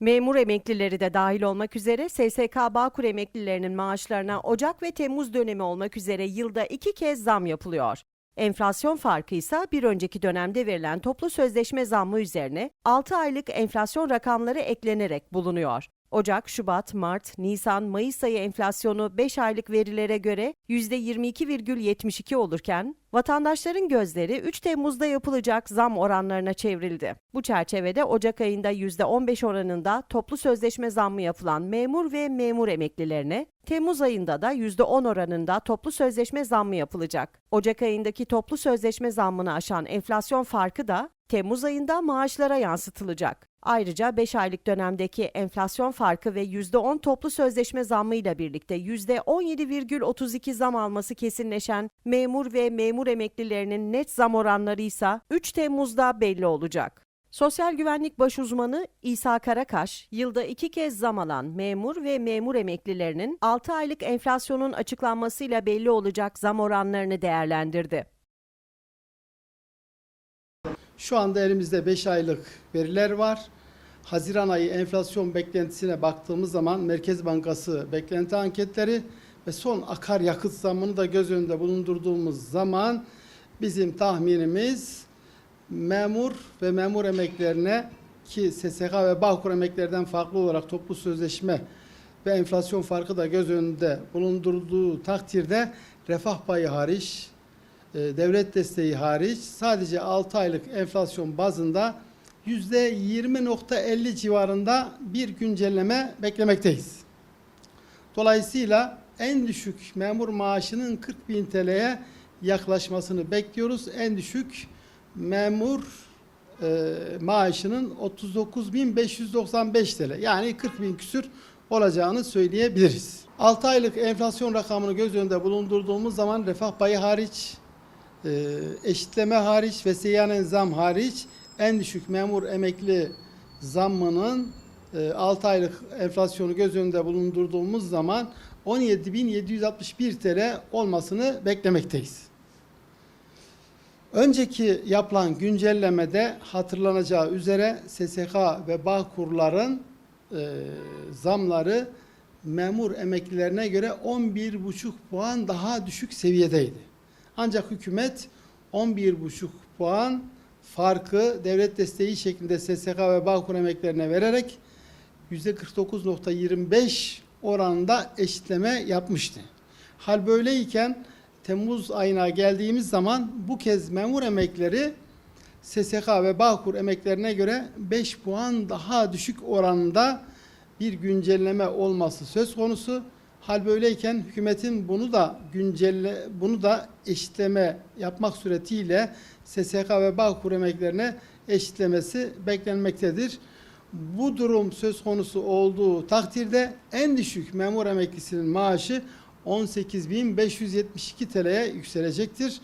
Memur emeklileri de dahil olmak üzere SSK Bağkur emeklilerinin maaşlarına Ocak ve Temmuz dönemi olmak üzere yılda iki kez zam yapılıyor. Enflasyon farkı ise bir önceki dönemde verilen toplu sözleşme zammı üzerine 6 aylık enflasyon rakamları eklenerek bulunuyor. Ocak, Şubat, Mart, Nisan, Mayıs ayı enflasyonu 5 aylık verilere göre %22,72 olurken vatandaşların gözleri 3 Temmuz'da yapılacak zam oranlarına çevrildi. Bu çerçevede Ocak ayında %15 oranında toplu sözleşme zammı yapılan memur ve memur emeklilerine, Temmuz ayında da %10 oranında toplu sözleşme zammı yapılacak. Ocak ayındaki toplu sözleşme zammını aşan enflasyon farkı da Temmuz ayında maaşlara yansıtılacak. Ayrıca 5 aylık dönemdeki enflasyon farkı ve %10 toplu sözleşme zammıyla birlikte %17,32 zam alması kesinleşen memur ve memur emeklilerinin net zam oranları ise 3 Temmuz'da belli olacak. Sosyal güvenlik başuzmanı İsa Karakaş, yılda iki kez zam alan memur ve memur emeklilerinin 6 aylık enflasyonun açıklanmasıyla belli olacak zam oranlarını değerlendirdi. Şu anda elimizde 5 aylık veriler var. Haziran ayı enflasyon beklentisine baktığımız zaman Merkez Bankası beklenti anketleri ve son akaryakıt zammını da göz önünde bulundurduğumuz zaman bizim tahminimiz memur ve memur emeklerine ki SSK ve Bağkur emeklerden farklı olarak toplu sözleşme ve enflasyon farkı da göz önünde bulundurduğu takdirde refah payı hariç devlet desteği hariç sadece 6 aylık enflasyon bazında %20.50 civarında bir güncelleme beklemekteyiz. Dolayısıyla en düşük memur maaşının 40 bin TL'ye yaklaşmasını bekliyoruz. En düşük memur e, maaşının 39.595 TL yani 40 bin küsür olacağını söyleyebiliriz. 6 aylık enflasyon rakamını göz önünde bulundurduğumuz zaman refah payı hariç e, eşitleme hariç ve seyyanen zam hariç en düşük memur emekli zammının e, 6 aylık enflasyonu göz önünde bulundurduğumuz zaman 17.761 TL olmasını beklemekteyiz. Önceki yapılan güncellemede hatırlanacağı üzere SSK ve Bağkurların e, zamları memur emeklilerine göre 11,5 puan daha düşük seviyedeydi. Ancak hükümet 11,5 puan farkı devlet desteği şeklinde SSK ve Bağkur emeklerine vererek %49.25 oranında eşitleme yapmıştı. Hal böyleyken Temmuz ayına geldiğimiz zaman bu kez memur emekleri SSK ve Bağkur emeklerine göre 5 puan daha düşük oranında bir güncelleme olması söz konusu. Hal böyleyken hükümetin bunu da güncelle bunu da eşitleme yapmak suretiyle SSK ve Bağkur emeklerine eşitlemesi beklenmektedir. Bu durum söz konusu olduğu takdirde en düşük memur emeklisinin maaşı 18.572 TL'ye yükselecektir.